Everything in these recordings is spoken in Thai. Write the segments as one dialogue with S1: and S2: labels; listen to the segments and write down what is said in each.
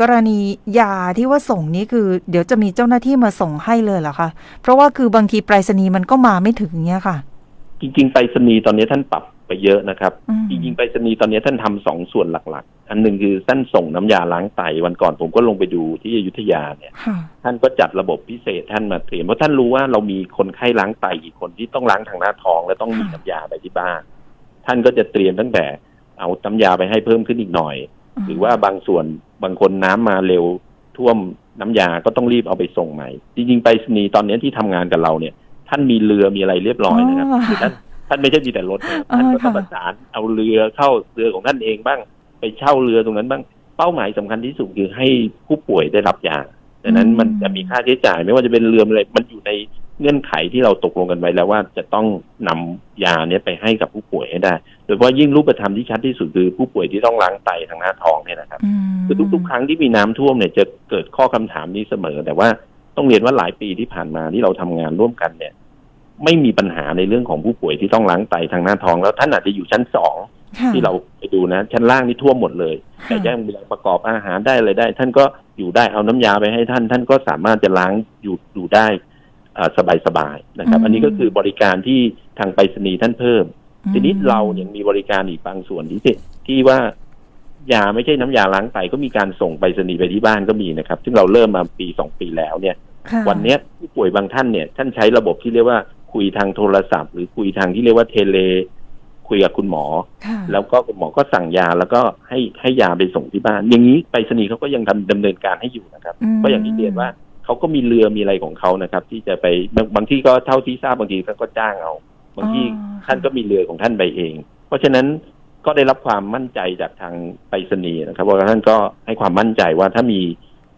S1: กรณียาที่ว่าส่งนี้คือ เดี๋ยวจะมีเจ้าหน้าที่มาส่งให้เลยเหรอคะ เพราะว่าคือบางทีไปรษณีย์มันก็มาไม่ถึงเนี้ยค่ะ
S2: จริงๆไปรษณีย์ตอนนี้ท่านปรับไปเยอะนะครับ
S1: อืม
S2: จริงๆไปรษณีย์ตอนนี้ท่านทำสองส่วนหลักๆ อันหนึ่งคือท่านส่งน้ำยาล้างไตวันก่อนผมก็ลงไปดูที่อยุธยาเนี่ย
S1: ค่ะ
S2: ท่านก็จัดระบบพิเศษท่านมาเตรียมเพราะท่านรู้ว่าเรามีคนไข้ล้างไตกี่คนที่ต้องล้างทางหน้าท้อง และต้องมี
S1: ค่ะ
S2: น้ำยาไปที่บ้าน ท่านก็จะเตรียมตั้งแต่เอาน้ำยาไปให้เพิ่มขึ้นอีกหน่อย หรือว่าบางส่วน บางคนน้ำมาเร็วท่วมน้ำยาก็ต้องรีบเอาไปส่งใหม่ จริงๆไปรษณีย์ตอนนี้ที่ทำงานกับเราเนี่ย ท่านมีเรือมีอะไรเรียบร้อยนะครับ
S1: อ๋อ
S2: คือท่านท่านไม่ใช่มีแต่รถนะ
S1: อ๋อ
S2: ท่านก็ต้อง
S1: ค่ะ
S2: ประสานเอาเรือเข้าเรือของท่านเองบ้าง ไปเช่าเรือตรงนั้นบ้างเป้าหมายสำคัญที่สุดคือให้ผู้ป่วยได้รับยาดังนั้นมันจะมีค่าใช้จ่าย ไม่ว่าจะเป็นเรืออะไรมันอยู่ใน เงื่อนไขที่เราตกลงกันไว้แล้วว่าจะต้องนำยาเนี้ยไปให้กับผู้ป่วยให้ได้ โดยเฉพาะยิ่งรูปธรรมที่ชัดที่สุดคือผู้ป่วยที่ต้องล้างไตทางหน้าท้องเนี่ยนะครับ
S1: อืม
S2: คือทุก ๆ ครั้งที่มีน้ำท่วมเนี่ยจะเกิดข้อคำถามนี้เสมอ แต่ว่าต้องเรียนว่าหลายปีที่ผ่านมาที่เราทำงานร่วมกันเนี่ย ไม่มีปัญหาในเรื่องของผู้ป่วยที่ต้องล้างไตทางหน้าท้อง แล้วท่านอาจจะอยู่ชั้นสอง
S1: ค่ะ
S2: ที่เราไปดูนะ ชั้นล่างนี่ท่วมหมดเลย แต่
S1: ค่ะ
S2: ยังมีประกอบอาหารได้อะไรได้ ท่านก็อยู่ได้เอาน้ำยาไปให้ท่าน ท่านก็สามารถจะล้างอยู่อยู่ได้ สบายๆนะครับ อันนี้ก็คือบริการที่ทางไปรษณีย์ท่านเพิ่ม ทีนี้เรายังมีบริการอีกบางส่วนที่ที่ว่ายาไม่ใช่น้ำยาล้างไตก็มีการส่งไปรษณีย์ไปที่บ้านก็มีนะครับ ซึ่งเราเริ่มมาปีสองปีแล้วเนี่ย
S1: ค่ะ
S2: วันเนี้ยผู้ป่วยบางท่านเนี่ย ท่านใช้ระบบที่เรียกว่าคุยทางโทรศัพท์ หรือคุยทางที่เรียกว่าเทเล คุยกับคุณหมอ
S1: ค่ะ
S2: แล้วก็คุณหมอก็สั่งยาแล้วก็ให้ให้ยาไปส่งที่บ้าน อย่างนี้ไปรษณีย์เขาก็ยังทำดำเนินการให้อยู่นะครับ
S1: อืม
S2: ก็อย่างที่เรียนว่า เขาก็มีเรือมีอะไรของเขานะครับ ที่จะไปบางบางที่ก็เท่าที่ทราบบางทีท่านก็จ้างเอา บางที่
S1: อ๋อ
S2: ท่านก็มีเรือของท่านไปเอง เพราะฉะนั้นก็ได้รับความมั่นใจจากทางไปรษณีย์นะครับว่าท่านก็ให้ความมั่นใจว่าถ้ามี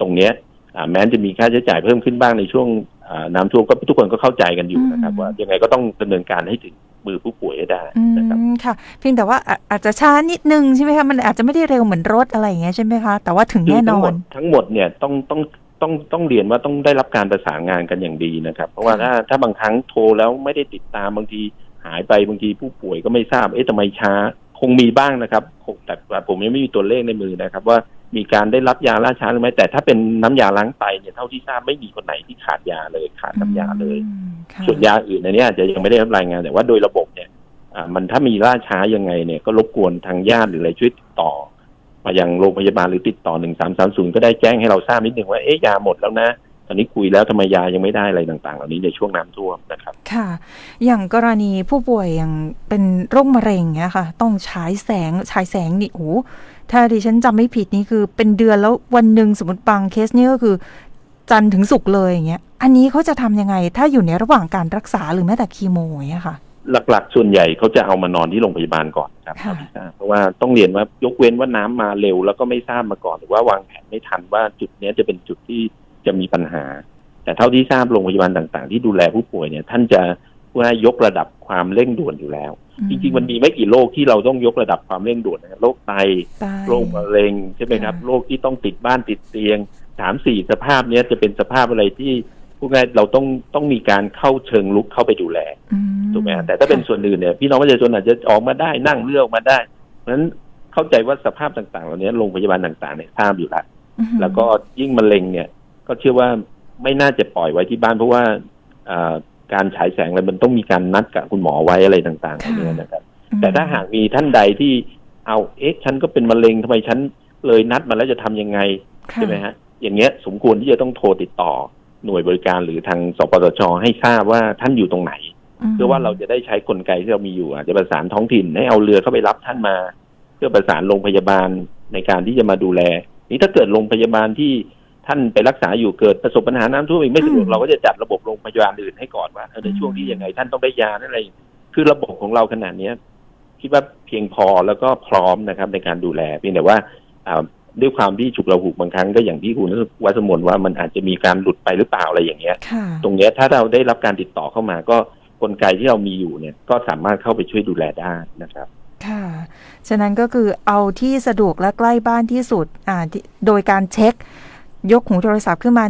S2: ตรงเนี้ยอ่าแม้จะมีค่าใช้จ่ายเพิ่มขึ้นบ้างในช่วงอ่าน้ำท่วมก็ทุกคนก็เข้าใจกันอยู่นะครับ ว่ายังไงก็ต้องดำเนินการให้ถึงมือผู้ป่วยให้ได้
S1: อื
S2: นะครับ
S1: มค่ะเพียงแต่ว่าอาอาจจะช้านิดนึงใช่ไหมคะมันอาจจะไม่ได้เร็วเหมือนรถอะไรอย่างเงี้ยใช่ไหมคะแต่ว่าถึง
S2: คือ
S1: แน่น
S2: ทั้ง
S1: อ
S2: หม
S1: น
S2: ดทั้งหมดเนี่ยต้องต้อง ต้องต้องเรียนว่าต้องได้รับการประสานงานกันอย่างดีนะครับ เพราะว่า
S1: ค่ะ
S2: ถ้าถ้าบางครั้งโทรแล้วไม่ได้ติดตามบางทีหายไปบางทีผู้ป่วยก็ไม่ทราบเอ๊ะทำไมช้า คงมีบ้างนะครับคงแต่ว่าผมยังไม่มีตัวเลขในมือนะครับ ว่ามีการได้รับยาล่าช้าหรือไม่แต่ถ้าเป็นน้ำยาล้างไตเนี่ยเท่าที่ทราบไม่มีคนไหนที่ขาดยาเลยขาดน้ำยาเลย
S1: อืมค่ะ
S2: ส่วนยาอื่นในนี้อาจจะยังไม่ได้รับรายงานแต่ว่าโดยระบบเนี่ยอ่ามันถ้ามีล่าช้ายังไงเนี่ยก็รบกวนทางญาติหรืออะไรช่วยติดต่อ มายังโรงพยาบาลหรือติดต่อหนึ่งสามสามศูนย์ก็ได้แจ้งให้เราทราบนิดหนึ่งว่าเอ๊ะยาหมดแล้วนะตอนนี้คุยแล้วทำไมยายังไม่ได้อะไรต่างๆ เหล่านี้ในช่วงน้ำท่วมนะครับ
S1: ค่ะ อย่างกรณีผู้ป่วยอย่างเป็นโรคมะเร็งเงี้ยค่ะ ต้องฉายแสงฉายแสงนี่โอ้ถ้าดิฉันจำไม่ผิดนี่คือเป็นเดือนแล้ววันหนึ่งสมมติบางเคสนี่ก็คือ จันถึงศุกเลยอย่างเงี้ย อันนี้เขาจะทำยังไง ถ้าอยู่ในระหว่างการรักษาหรือแม้แต่คีโมอย่างเงี้ยค่ะ
S2: หลักๆ ส่วนใหญ่เขาจะเอามานอนที่โรงพยาบาลก่อนครับ
S1: ค่ะ
S2: เท่าที่ทราบเพราะว่าต้องเรียนว่ายกเว้นว่าน้ำมาเร็วแล้วก็ไม่ทราบมาก่อนหรือว่าวางแผนไม่ทันว่าจุดเนี้ยจะเป็นจุดที่จะมีปัญหา แต่เท่าที่ทราบโรงพยาบาลต่างๆ ที่ดูแลผู้ป่วยเนี่ย ท่านจะว่ายกระดับความเร่งด่วนอยู่แล้ว จริงๆมันมีไม่กี่โรคที่เราต้องยกระดับความเร่งด่วนนะครับโรคไต
S1: ตาย
S2: โรคมะเร็งใช่ไหมครับ
S1: ค่ะ
S2: โรคที่ต้องติดบ้านติดเตียงสามสี่สภาพเนี้ยจะเป็นสภาพอะไรที่พวกนี้เราต้องต้องมีการเข้าเชิงลุกเข้าไปดูแล
S1: อื
S2: ถูกไหมฮะแต่ถ้าเป็นส่วนอื่นเนี่ยพี่น้องประชาชนอาจจะออกมาได้นั่งเรือออกมาได้เพราะฉะนั้นเข้าใจว่าสภาพต่างๆเหล่านี้โรงพยาบาลต่างๆเนี่ยทราบอยู่แล้ว
S1: อืม
S2: แล้วก็ยิ่งมะเร็งเนี่ย ก็เชื่อว่าไม่น่าจะปล่อยไว้ที่บ้านเพราะว่าอ่าการฉายแสงอะไรมันต้องมีการนัดกับคุณหมอไว้อะไรต่างๆเหล่านี้นะครับ แต่ถ้าหากมีท่านใดที่เอาเอ๊ะฉันก็เป็นมะเร็งทำไมฉันเลยนัดมาแล้วจะทำยังไง
S1: ค่ะ
S2: ใช่ไหมฮะอย่างเงี้ยสมควรที่จะต้องโทรติดต่อหน่วยบริการหรือทางสปสชให้ทราบว่าท่านอยู่ตรงไหน
S1: ม
S2: เพื่อว่าเราจะได้ใช้กลไกที่เรามีอยู่อาจจะประสานท้องถิ่นให้เอาเรือเข้าไปรับท่านมา เพื่อประสานโรงพยาบาลในการที่จะมาดูแล นี่ถ้าเกิดโรงพยาบาลที่ท่านไปรักษาอยู่เกิดประสบปัญหาน้ำท่วมอีกไม่สะดวกเราก็จะจัดระบบโรงพยาบาลอื่นให้ก่อนว่าเออในช่วงที่ยังไงท่านต้องได้ยานั่นอะไร คือระบบของเราขนาดเนี้ยคิดว่าเพียงพอแล้วก็พร้อมนะครับ ในการดูแลเพียงแต่ว่าอ่าด้วยความที่ฉุกระหุกบางครั้งก็อย่างที่คุณวัสมนว่ามันอาจจะมีการหลุดไปหรือเปล่าอะไรอย่างเงี้ย
S1: ค่ะ
S2: ตรงเนี้ยถ้าเราได้รับการติดต่อเข้ามาก็ กลไกที่เรามีอยู่เนี่ยก็สามารถเข้าไปช่วยดูแลได้นะครับ
S1: ค่ะ ฉะนั้นก็คือเอาที่สะดวกและใกล้บ้านที่สุดอ่าโดยการเช็ค ยกหูโทรศัพท์ขึ้นมา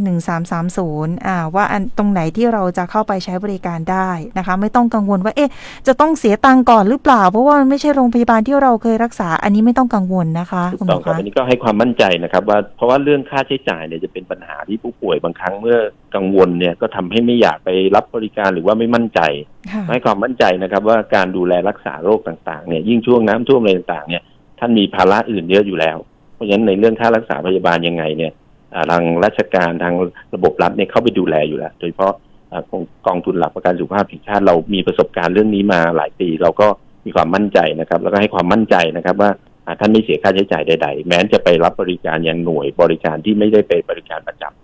S1: 1330อ่าว่าอันตรงไหนที่เราจะเข้าไปใช้บริการได้นะคะ ไม่ต้องกังวลว่าเอ๊ะจะต้องเสียตังค์ก่อนหรือเปล่า เพราะว่ามันไม่ใช่โรงพยาบาลที่เราเคยรักษา อันนี้ไม่ต้องกังวลนะคะ
S2: ถู
S1: คุณ
S2: ก
S1: หม
S2: ต้อ
S1: อง
S2: ครับ
S1: คะ
S2: อันนี้ก็ให้ความมั่นใจนะครับว่าเพราะว่าเรื่องค่าใช้จ่ายเนี่ยจะเป็นปัญหาที่ผู้ป่วยบางครั้งเมื่อกังวลเนี่ยก็ทำให้ไม่อยากไปรับบริการหรือว่าไม่มั่นใจ
S1: ค่ะ
S2: ให้ความมั่นใจนะครับว่าการดูแลรักษาโรคต่างๆเนี่ยยิ่งช่วงน้ำท่วมอะไรต่างๆเนี่ยท่านมีภาระอื่นเยอะอยู่แล้ว เพราะฉะนั้นในเรื่องค่ารักษาพยาบาลยังไงเนี่ยอ่า ทางราชการทางระบบรัฐเนี่ยเข้าไปดูแลอยู่แล้ว โดยเฉพาะกองกองทุนหลักประกันสุขภาพแห่งชาติเรามีประสบการณ์เรื่องนี้มาหลายปี เราก็มีความมั่นใจนะครับ แล้วก็ให้ความมั่นใจนะครับว่าท่านไม่เสียค่าใช้จ่ายใด ๆ แม้จะไปรับบริการอย่างหน่วยบริการที่ไม่ได้เป็นบริการประจำ